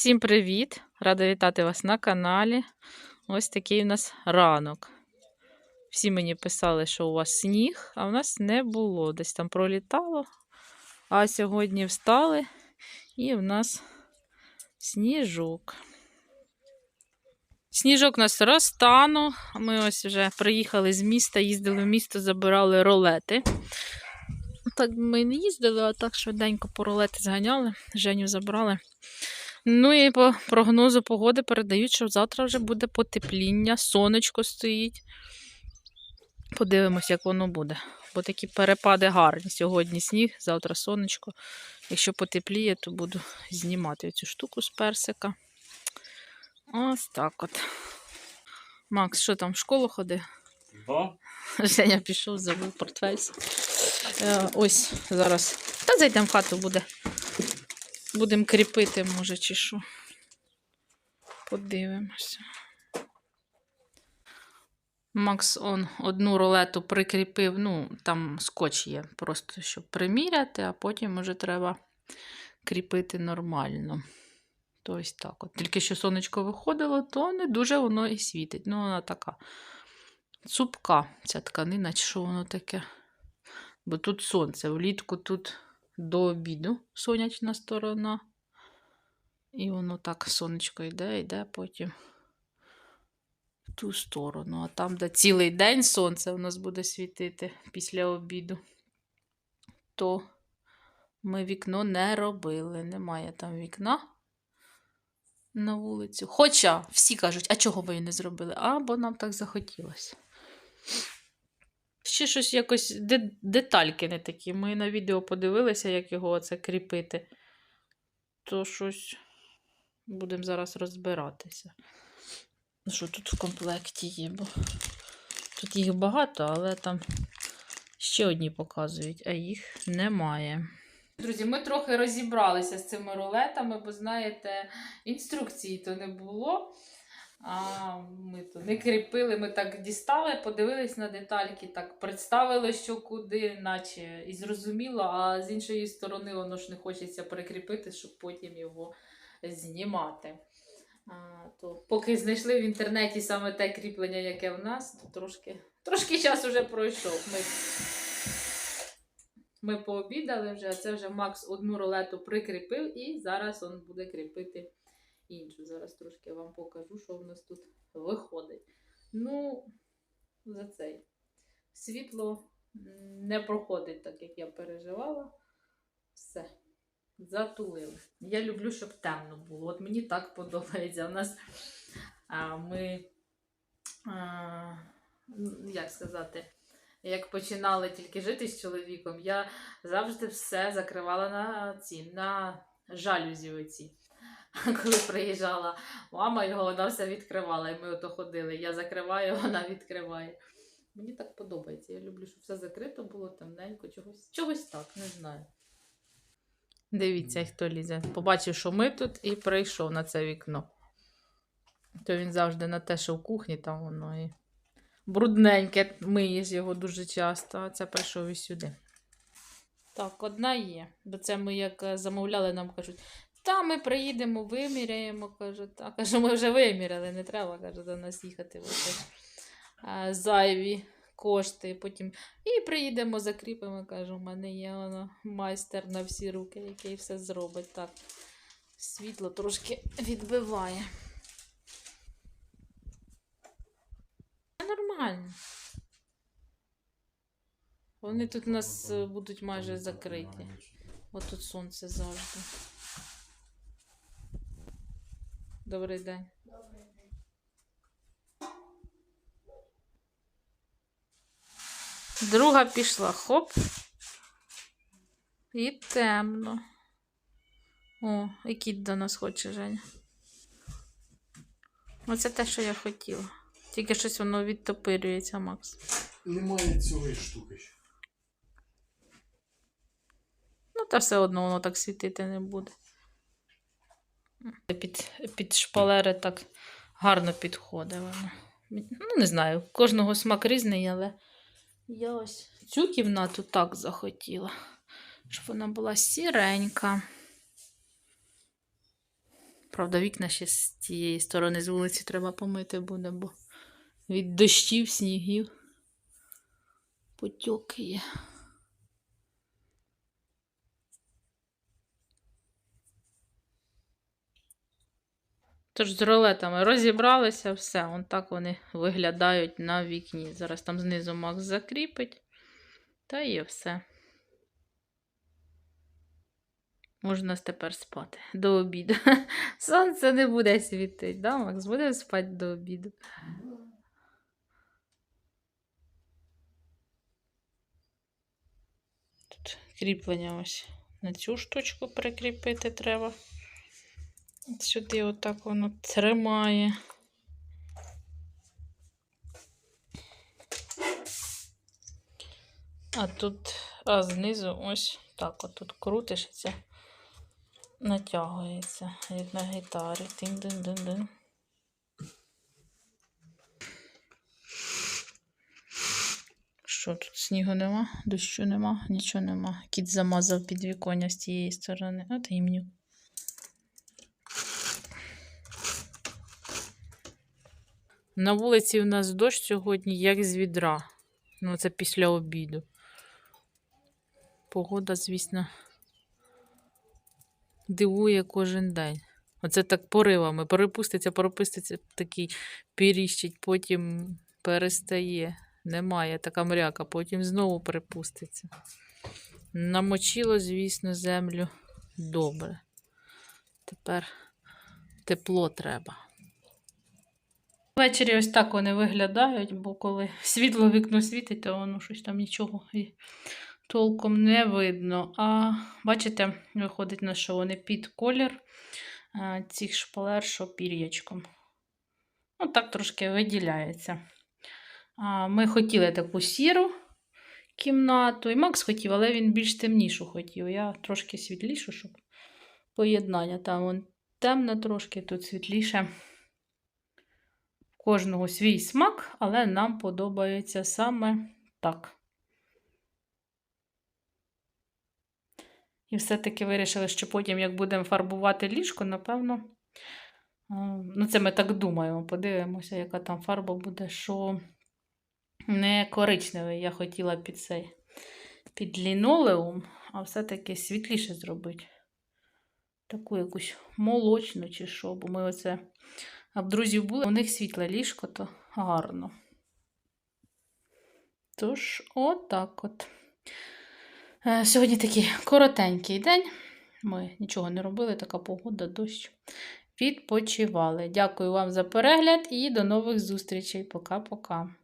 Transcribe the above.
Всім привіт! Рада вітати вас на каналі. Ось такий у нас ранок. Всі мені писали, що у вас сніг, а у нас не було. Десь там пролітало. А сьогодні встали і в нас сніжок. Сніжок у нас розтанув. Ми ось вже приїхали з міста, їздили в місто, забирали ролети. Так ми не їздили, а так швиденько по ролети зганяли, Женю забрали. Ну і по прогнозу погоди передають, що завтра вже буде потепління, сонечко стоїть. Подивимось, як воно буде. Бо такі перепади гарні. Сьогодні сніг, завтра сонечко. Якщо потепліє, то буду знімати цю штуку з персика. Ось так от. Макс, що там в школу ходив? Да? Женя пішов, забув портфель. Е, Ось зараз. Та зайдемо в хату буде. Будемо кріпити, може, чи що. Подивимося. Макс он одну рулету прикріпив, ну, там скотч є, просто щоб приміряти, а потім вже треба кріпити нормально. То ось так от. Тільки що сонечко виходило, то не дуже воно і світить. Ну, вона така цупка ця тканина, чи що воно таке. Бо тут сонце, влітку тут до обіду сонячна сторона. І воно так сонечко йде, йде потім в ту сторону. А там, де цілий день сонце у нас буде світити після обіду, то ми вікно не робили. Немає там вікна на вулицю. Хоча всі кажуть, а чого ви її не зробили? А, бо нам так захотілося. Ще щось якось де- детальки не такі. Ми на відео подивилися, як його оце кріпити. То щось будемо зараз розбиратися. Ну, Що тут в комплекті є, бо тут їх багато, але там ще одні показують, а їх немає. Друзі, ми трохи розібралися з цими рулетами, бо знаєте, інструкції то не було. А ми то не кріпили, ми так дістали, подивились на детальки, так представили, що куди, наче і зрозуміло, а з іншої сторони, воно ж не хочеться прикріпити, щоб потім його знімати. А, то поки знайшли в інтернеті саме те кріплення, яке в нас, то трошки, трошки час вже пройшов. Ми, ми пообідали вже, а це вже Макс одну рулету прикріпив і зараз він буде кріпити іншу. Зараз трошки я вам покажу, що в нас тут виходить. Ну, за цей світло не проходить так, як я переживала. Все. Затулили. Я люблю, щоб темно було. От мені так подобається. У нас а, ми, а, ну, як сказати, як починали тільки жити з чоловіком, я завжди все закривала на ці, на жалюзі оці. Коли приїжджала мама, його вона все відкривала, і ми ото ходили. Я закриваю, вона відкриває. Мені так подобається. Я люблю, щоб все закрито було темненько, чогось, чогось так, не знаю. Дивіться, хто лізе. Побачив, що ми тут, і прийшов на це вікно. То він завжди на те, що в кухні там воно і брудненьке, миєш його дуже часто, а це прийшов і сюди. Так, одна є. Бо це ми як е, замовляли, нам кажуть, та ми приїдемо, виміряємо. кажуть. Та кажу, ми вже виміряли, не треба каже, до нас їхати. Ж, а, зайві кошти. Потім і приїдемо, закріпимо. Кажу, у мене є воно майстер на всі руки, який все зробить. Так, світло трошки відбиває. Нормально. Вони тут у нас е, будуть майже закриті. От тут сонце завжди. Добрий день. Друга пішла, хоп. І темно. О, і кіт до нас хоче, Женя. Оце те, що я хотіла. Тільки щось воно відтопирюється, Макс. Немає цієї штуки ще. Ну, та все одно воно так світити не буде. Під, під шпалери так гарно підходить воно. Ну, не знаю, кожного смак різний, але я ось цю кімнату так захотіла, щоб вона була сіренька. Правда, вікна ще з тієї сторони з вулиці треба помити буде, бо від дощів, снігів потьоки є. Тож з ролетами розібралися, все, вон так вони виглядають на вікні. Зараз там знизу Макс закріпить, та і все. Можна тепер спати до обіду. Сонце не буде світити, да, Макс? Буде спати до обіду. Тут кріплення ось на цю штучку прикріпити треба. От Сюди отак воно тримає. А тут, а знизу ось так от тут крутиш натягується, як на гітарі. Тин-дин-дин-дин. Що тут снігу нема, дощу нема, нічого нема. Кіт замазав підвіконня з тієї сторони. От гімню. На вулиці у нас дощ сьогодні, як з відра. Ну, це після обіду. Погода, звісно, дивує кожен день. Оце так поривами. Перепуститься, перепуститься, такий піріщить, потім перестає. Немає така мряка, потім знову перепуститься. Намочило, звісно, землю добре. Тепер тепло треба. Ввечері ось так вони виглядають, бо коли світло вікно світить, то воно щось там нічого і толком не видно. А бачите, виходить на що вони під колір цих шпалер, що пір'ячком. Ну, так трошки виділяється. Ми хотіли таку сіру кімнату, і Макс хотів, але він більш темнішу хотів. Я трошки світлішу, щоб поєднання. Там вон темно трошки, тут світліше. Кожного свій смак, але нам подобається саме так. І все-таки вирішили, що потім, як будемо фарбувати ліжко, напевно, е, ну це ми так думаємо, подивимося, яка там фарба буде, що не коричневий. Я хотіла під цей під лінолеум, а все-таки світліше зробити. Таку якусь молочну чи що, бо ми оце а в друзів були, у них світле ліжко, то гарно. Тож, отак от. Е, Сьогодні такий коротенький день. Ми нічого не робили, така погода, дощ. Відпочивали. Дякую вам за перегляд і до нових зустрічей. Пока-пока.